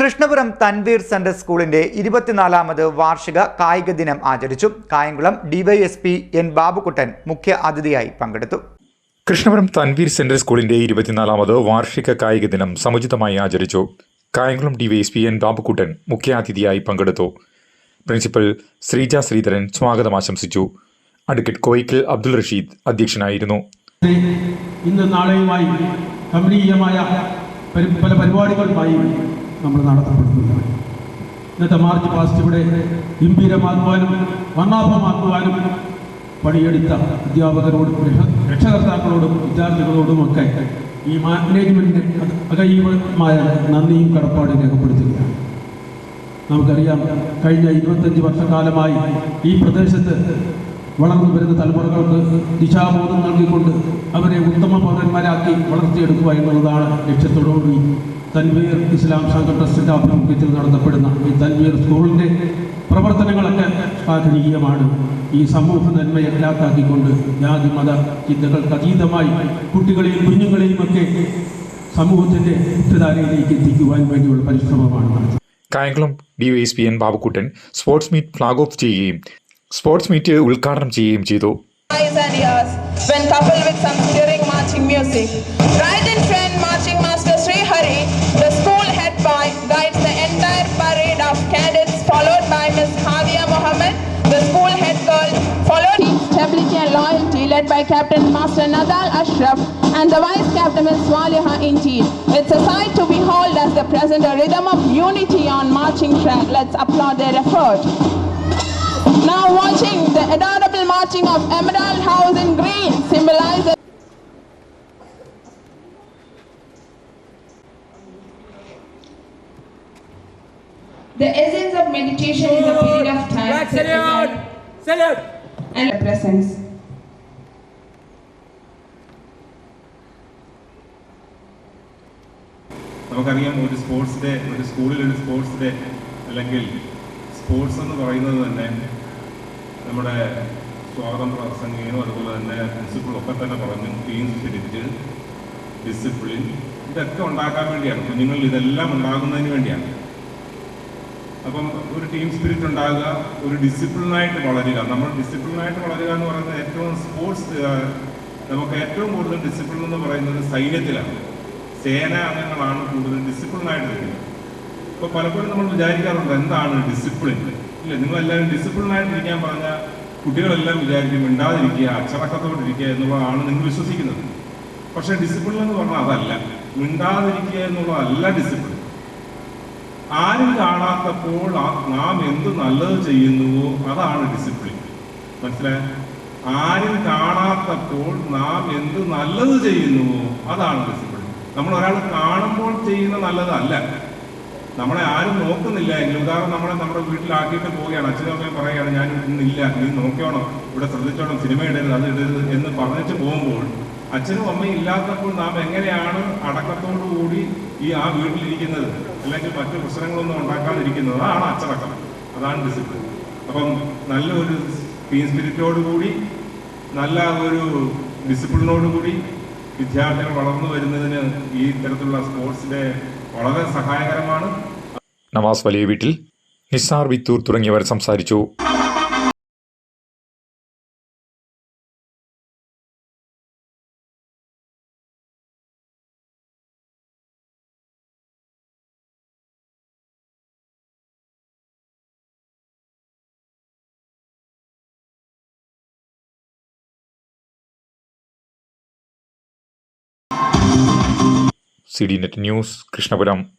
Krishnapuram Tanveer central സ്കൂളിന്റെ ഇരുപത്തിനാലാമത് വാർഷിക കായിക ദിനം ആചരിച്ചു. കായംകുളം ഡിവൈഎസ്പി എൻ ബാബുക്കുട്ടൻ മുഖ്യ അതിഥിയായി പങ്കെടുത്തു. കൃഷ്ണപുരം തൻവീർ സെൻട്രൽ സ്കൂളിന്റെ ഇരുപത്തിനാലാമത് വാർഷിക കായിക ദിനം സമുചിതമായി ആചരിച്ചു. കായംകുളം ഡിവൈഎസ്പി എൻ ബാബുക്കുട്ടൻ മുഖ്യാതിഥിയായി പങ്കെടുത്തു. പ്രിൻസിപ്പൽ ശ്രീജ ശ്രീധരൻ സ്വാഗതം ആശംസിച്ചു. അഡ്വക്കേറ്റ് കോയിക്കൽ അബ്ദുൾ റഷീദ് അധ്യക്ഷനായിരുന്നു. ഇന്ന് നാളെയുമായി കമനീയമായ പല പരിപാടികളുമായി നമ്മൾ നടത്തപ്പെടുന്നത് ഇന്നത്തെ മാർച്ച് പാസ്റ്റ് ഇവിടെ ഗംഭീരമാക്കുവാനും വർണാഭമാക്കുവാനും പണിയെടുത്ത അധ്യാപകരോടും രക്ഷകർത്താക്കളോടും രക്ഷകർത്താക്കളോടും വിദ്യാർത്ഥികളോടുമൊക്കെ ഈ മാനേജ്മെന്റിന് അകൈവമായ നന്ദിയും കടപ്പാടും രേഖപ്പെടുത്തുകയാണ്. നമുക്കറിയാം കഴിഞ്ഞ ഇരുപത്തഞ്ച് വർഷക്കാലമായി ഈ പ്രദേശത്ത് വളർന്നു വരുന്ന തലമുറകൾക്ക് ദിശാബോധം നൽകിക്കൊണ്ട് അവരെ ഉത്തമ പൗരന്മാരാക്കി വളർത്തിയെടുക്കുക എന്നുള്ളതാണ് ലക്ഷ്യത്തോടുകൂടി തൻവീർ ഇസ്ലാം സംഘം ട്രസ്റ്റിന്റെ ആഭിമുഖ്യത്തിൽ നടത്തപ്പെടുന്ന ഈ തൻവീർ സ്കൂളിന്റെ പ്രവർത്തനങ്ങളൊക്കെ ശ്ലാഘനീയമാണ് ഈ സമൂഹ നന്മയെ ഇല്ലാതാക്കിക്കൊണ്ട് ജാതി മത ചിന്തകൾക്ക് അതീതമായി കുട്ടികളെയും കുഞ്ഞുങ്ങളെയും ഒക്കെ സമൂഹത്തിന്റെ മുഖ്യധാരയിലേക്ക് എത്തിക്കുവാൻ വേണ്ടിയുള്ള പരിശ്രമമാണ് നടത്തുന്നത്. Kayamkulam DYSP N Babukuttan sports meet flag off ചെയ്യുകയും സ്പോർട്സ് മീറ്റ് ഉദ്ഘാടനം ചെയ്യുകയും ചെയ്തു. When coupled with some stirring marching music. Right in front, loyalty, led by Captain Master Nadal Ashraf and the vice captain Miss Waliha Inti. It's a sight to behold as they present a rhythm of unity on marching track. Let's applaud their effort. Now watching the adorable marching of Emerald House in green symbolizes The essence of meditation is a period of time Flag set aside salute! Salute! and presence. നമുക്കറിയാം ഒരു sports day ഒരു സ്കൂളിൽ ഒരു sports day അല്ലെങ്കിൽ sports എന്ന് പറയുന്നത് തന്നെ നമ്മുടെ സ്വാതന്ത്ര്യ പ്രസംഗികനും അതുപോലെ തന്നെ പ്രിൻസിപ്പിൾ ഒക്കെ തന്നെ പറഞ്ഞു ടീം സ്പിരിറ്റ് ഡിസിപ്ലിൻ ഇതൊക്കെ ഉണ്ടാക്കാൻ വേണ്ടിയാണ്. കുഞ്ഞുങ്ങളിൽ ഇതെല്ലാം ഉണ്ടാകുന്നതിന് വേണ്ടിയാണ്. അപ്പം ഒരു ടീം സ്പിരിറ്റ് ഉണ്ടാകുക ഒരു ഡിസിപ്ലിനായിട്ട് വളരുക. നമ്മൾ ഡിസിപ്ലിനായിട്ട് വളരുക എന്ന് പറയുന്നത് ഏറ്റവും സ്പോർട്സ് നമുക്ക് ഏറ്റവും കൂടുതൽ ഡിസിപ്ലിൻ എന്ന് പറയുന്നത് സൈന്യത്തിലാണ്. സേനാ അംഗങ്ങളാണ് കൂടുതൽ ഡിസിപ്ലിനായിട്ട് വരുന്നത് അപ്പോൾ പലപ്പോഴും നമ്മൾ വിചാരിക്കാറുണ്ട് എന്താണ് ഡിസിപ്ലിൻ ഇല്ല നിങ്ങളെല്ലാവരും ഡിസിപ്ലിനായിട്ട് ഇരിക്കാൻ പറഞ്ഞാൽ കുട്ടികളെല്ലാം വിചാരിക്കും മിണ്ടാതിരിക്കുക അച്ചടക്കത്തോടിരിക്കുക എന്നുള്ളതാണ് നിങ്ങൾ വിശ്വസിക്കുന്നത്. പക്ഷെ ഡിസിപ്ലിൻ എന്ന് പറഞ്ഞാൽ അതല്ല. മിണ്ടാതിരിക്കുക എന്നുള്ളതല്ല ഡിസിപ്ലിൻ ആരും കാണാത്തപ്പോൾ നാം എന്ത് നല്ലത് ചെയ്യുന്നുവോ അതാണ് ഡിസിപ്ലിൻ മനസ്സിലായ? ആരും കാണാത്തപ്പോൾ നാം എന്ത് നല്ലത് ചെയ്യുന്നുവോ അതാണ് ഡിസിപ്ലിൻ നമ്മൾ ഒരാൾ കാണുമ്പോൾ ചെയ്യുന്ന നല്ലതല്ല. നമ്മളെ ആരും നോക്കുന്നില്ല. എങ്കിൽ ഉദാഹരണം നമ്മളെ നമ്മുടെ വീട്ടിലാക്കിയിട്ട് പോവുകയാണ്. അച്ഛനും അമ്മയും പറയുകയാണ് ഞാൻ ഇന്നില്ല. നീ നോക്കിയോണം. ഇവിടെ ശ്രദ്ധിച്ചോണം. സിനിമ ഇടരുത് അത് ഇടരുത് എന്ന് പറഞ്ഞിട്ട് പോകുമ്പോൾ അച്ഛനും അമ്മയും ഇല്ലാത്തപ്പോൾ നാം എങ്ങനെയാണ് അടക്കത്തോടു കൂടി ഈ ആ വീട്ടിലിരിക്കുന്നത്? അല്ലെങ്കിൽ മറ്റു പ്രശ്നങ്ങളൊന്നും ഉണ്ടാക്കാതിരിക്കുന്നത്? അതാണ് അച്ചടക്കം. അതാണ് ഡിസിപ്ലിൻ അപ്പം നല്ലൊരു ഒരു സ്പിരിറ്റോടുകൂടി സ്പിരിറ്റോട് കൂടി നല്ല ഒരു ഡിസിപ്ലിനോട് കൂടി വിദ്യാർത്ഥികൾ വളർന്നു വരുന്നതിന് ഈ തരത്തിലുള്ള സ്പോർട്സ് വളരെ സഹായകരമാണ്. നവാസ് വലിയ വീട്ടിൽ നിസാർ വിത്തൂർ തുടങ്ങിയവർ സംസാരിച്ചു. C D net news Krishnapuram